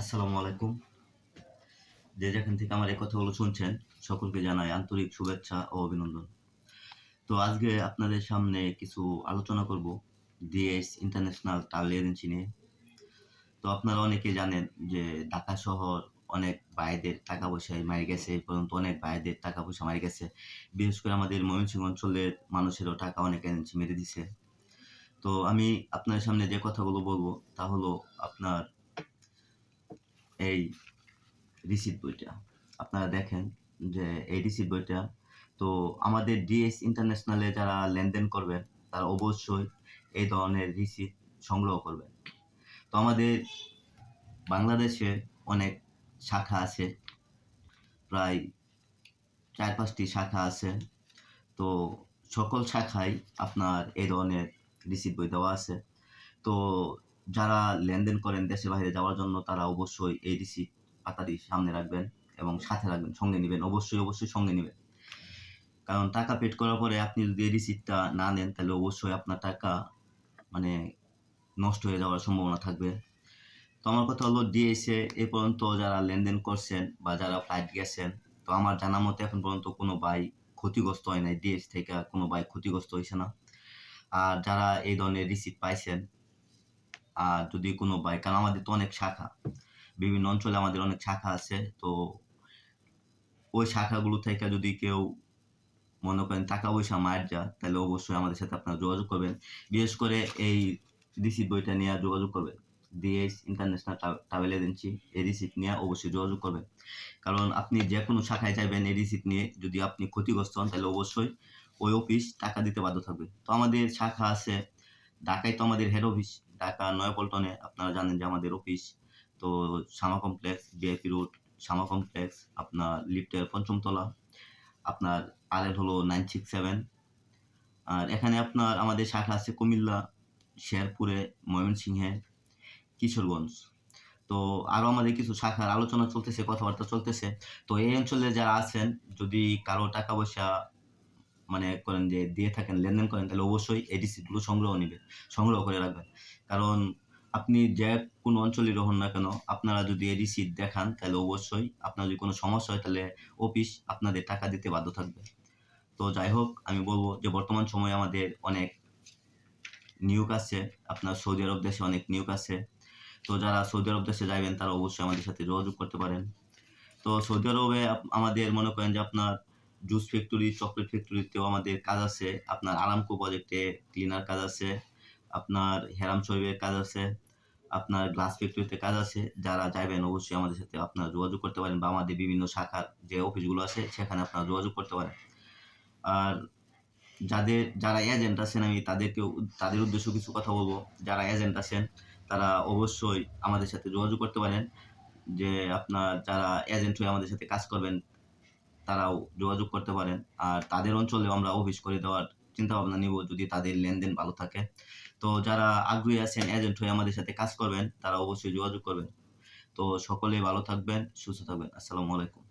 আসসালামু আলাইকুম। যে যেখান থেকে আমার এই কথাগুলো শুনছেন, সকলকে জানাই আন্তরিক শুভেচ্ছা ও অভিনন্দন। তো আজকে আপনাদের সামনে কিছু আলোচনা করব ডিএস ইন্টারন্যাশনাল ট্রাভেল এজেন্সি নিয়ে। তো আপনারা অনেকে জানেন যে ঢাকা শহর অনেক ভাইদের টাকা পয়সা মারি গেছে, এই পর্যন্ত অনেক ভাইদের টাকা পয়সা মারি গেছে। বিশেষ করে আমাদের ময়মনসিংহ অঞ্চলের মানুষেরও টাকা অনেক এজেন্সি মেরে দিছে। তো আমি আপনার সামনে যে কথাগুলো বলব তা হলো আপনার এই রিসিট বইটা। আপনারা দেখেন যে এই রিসিট বইটা, তো আমাদের ডিএস ইন্টারন্যাশনালে যারা লেনদেন করবেন, তারা অবশ্যই এই ধরনের রিসিট সংগ্রহ করবেন। তো আমাদের বাংলাদেশে অনেক শাখা আছে, প্রায় চার পাঁচটি শাখা আছে। তো সকল শাখায় আপনার এই ধরনের রিসিট বই দেওয়া আছে। তো যারা লেনদেন করেন দেশে বাইরে যাওয়ার জন্য, তারা অবশ্যই এই রিসিট পাতাটি সামনে রাখবেন এবং সাথে রাখবেন, সঙ্গে নেবেন, অবশ্যই অবশ্যই সঙ্গে নেবেন। কারণ টাকা পেড করার পরে আপনি যদি এই রিসিটটা না নেন, তাহলে অবশ্যই আপনার টাকা মানে নষ্ট হয়ে যাওয়ার সম্ভাবনা থাকবে। তো আমার কথা হলো ডিএসএ এ পর্যন্ত যারা লেনদেন করছেন বা যারা ফ্লাইট গেছেন, তো আমার জানা মতে এখন পর্যন্ত কোনো বাই ক্ষতিগ্রস্ত হয় নাই। ডিএস থেকে কোনো বাই ক্ষতিগ্রস্ত হয়েছে না। আর যারা এই ধরনের রিসিপ্ট পাইছেন আর যদি কোনো বাই কারণ আমাদের তো অনেক শাখা, বিভিন্ন অঞ্চলে আমাদের অনেক শাখা আছে, তো ওই শাখাগুলো থেকে যদি কেউ মনে করেন টাকা পয়সা মার যা তাহলে অবশ্যই আমাদের সাথে আপনারা যোগাযোগ করবেন। বিশেষ করে এই রিসিট বইটা নিয়ে যোগাযোগ করবেন। ডিএস ইন্টারন্যাশনাল ট্রাভেল এজেন্সি এই রিসিপ্ট নিয়ে অবশ্যই যোগাযোগ করবেন। কারণ আপনি যে কোনো শাখায় যাবেন এই রিসিপ্ট নিয়ে যদি আপনি ক্ষতিগ্রস্ত হন, তাহলে অবশ্যই ওই অফিস টাকা দিতে বাধ্য থাকবে। তো আমাদের শাখা আছে, ঢাকায় তো আমাদের হেড অফিস ঢাকা নয়াপল্টনে আপনারা জানেন যে আমাদের অফিস তো Shama complex VIP road Shama complex আপনার লিফটের পঞ্চম তলা আপনার আর এল হলো নাইন সিক্স সেভেন আর এখানে আপনার আমাদের শাখা আছে কুমিল্লা, শেরপুরে, ময়মনসিংহে, কিশোরগঞ্জ। তো আরও আমাদের কিছু শাখার আলোচনা চলতেছে, কথাবার্তা চলতেছে। তো এই অঞ্চলে যারা আছেন, যদি কারও টাকা পয়সা মানে করেন যে দিয়ে থাকেন, লেনদেন করেন, তাহলে অবশ্যই এই রিসিপ্টগুলো সংগ্রহ নেবেন, সংগ্রহ করে রাখবেন। কারণ আপনি যে কোনো অঞ্চলেই রহন না কেন, আপনারা যদি এই রিসিট দেখান, তাহলে অবশ্যই আপনার যদি কোনো সমস্যা হয়, তাহলে অফিস আপনাদের টাকা দিতে বাধ্য থাকবে। তো যাই হোক, আমি বলব যে বর্তমান সময়ে আমাদের অনেক নিয়োগ আছে, আপনার সৌদি আরব দেশে অনেক নিয়োগ আছে। তো যারা সৌদি আরব দেশে যাবেন তারা অবশ্যই আমাদের সাথে যোগাযোগ করতে পারেন। তো সৌদি আরবে আমাদের মনে করেন যে আপনার জুস ফ্যাক্টরি, চকলেট ফ্যাক্টরিতেও আমাদের কাজ আছে। আপনার আরামকো প্রজেক্টে ক্লিনার কাজ আছে, আপনার হেরাম শরীফের কাজ আছে, আপনার গ্লাস ফ্যাক্টরিতে কাজ আছে। যারা যাবেন অবশ্যই আমাদের সাথে আপনারা যোগাযোগ করতে পারেন বা আমাদের বিভিন্ন শাখার যে অফিসগুলো আছে, সেখানে আপনারা যোগাযোগ করতে পারেন। আর যাদের, যারা এজেন্ট আছেন, আমি তাদেরকে তাদের উদ্দেশ্যে কিছু কথা বলব। যারা এজেন্ট আছেন, তারা অবশ্যই আমাদের সাথে যোগাযোগ করতে পারেন। যে আপনার যারা এজেন্ট হয়ে আমাদের সাথে কাজ করবেন তারাও যোগাযোগ করতে পারেন। আর তাদের অঞ্চলেও আমরা অফিস করে দেওয়ার চিন্তা ভাবনা নিব যদি তাদের লেনদেন ভালো থাকে। তো যারা আগ্রহী আছেন এজেন্ট হয়ে আমাদের সাথে কাজ করবেন, তারা অবশ্যই যোগাযোগ করবেন। তো সকলে ভালো থাকবেন, সুস্থ থাকবেন। আসসালামু আলাইকুম।